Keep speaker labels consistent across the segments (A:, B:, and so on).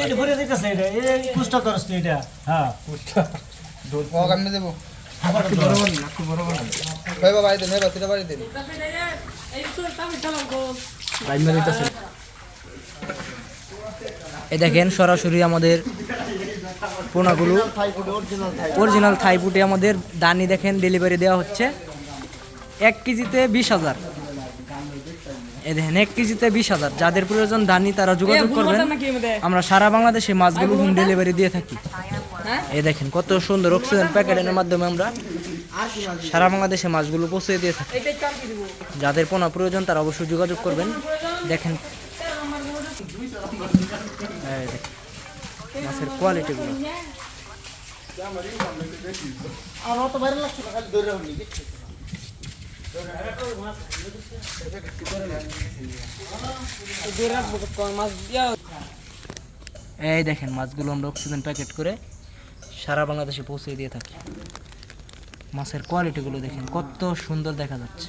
A: এই ভরে দিতেছে এটা। এই কুষ্টা করছ এটা। হ্যাঁ।
B: কুষ্টা দোল পাওয়া কামনে বাড়ি দিন
C: দেখেন সরাসরি আমাদের পোনাগুলো। অরিজিনাল থাই পুটে আমাদের দানি দেখেন ডেলিভারি দেওয়া হচ্ছে। এক কেজিতে বিশ হাজার। এই দেখেন এক কেজিতে বিশ হাজার। যাদের প্রয়োজন দানি তারা যোগাযোগ করবেন। আমরা সারা বাংলাদেশে মাছগুলো হোম ডেলিভারি দিয়ে থাকি। এ দেখেন কত সুন্দর অক্সিজেন প্যাকেটের মাধ্যমে আমরা সারা বাংলাদেশে মাছগুলো পৌঁছে দিয়ে থাকি। যাদের পোনা প্রয়োজন তারা অবশ্যই যোগাযোগ করবেন। দেখেন এই দেখেন, মাছের কোয়ালিটিগুলো এই দেখেন মাছগুলো আমরা অক্সিজেন প্যাকেট করে সারা বাংলাদেশে পৌঁছে দিয়ে থাকি। মাছের কোয়ালিটিগুলো দেখেন কত সুন্দর দেখা যাচ্ছে।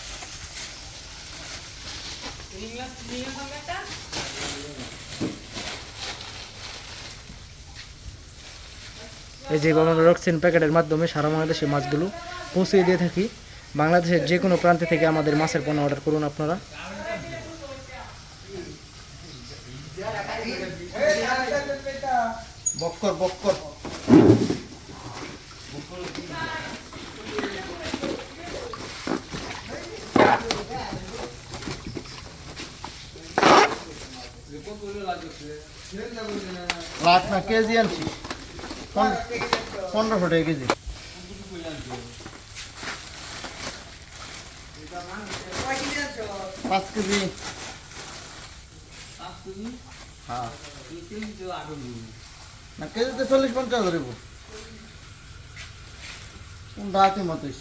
C: এই যে আমরা রক্সিন প্যাকেটের মাধ্যমে সারা বাংলাদেশে মাছগুলো পৌঁছিয়ে দিয়ে থাকি। বাংলাদেশের যে কোনো প্রান্ত থেকে আমাদের মাছের পণ্য অর্ডার করুন আপনারা।
B: বক্কর বক্কর। লাখ না কেজি আনছি। পন- পনেরোশো টাকা কেজি। পাঁচ কেজি। হ্যাঁ। না, কেজিতে চল্লিশ পঞ্চাশ ধরিব। কোনটা আছে
C: এই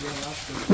C: যে অক্সিজেন প্যাকেট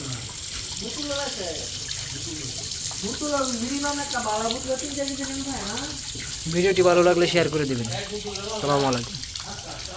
C: ভিডিওটি ভালো লাগলে শেয়ার করে দেবেন। সালামু আলাইকুম।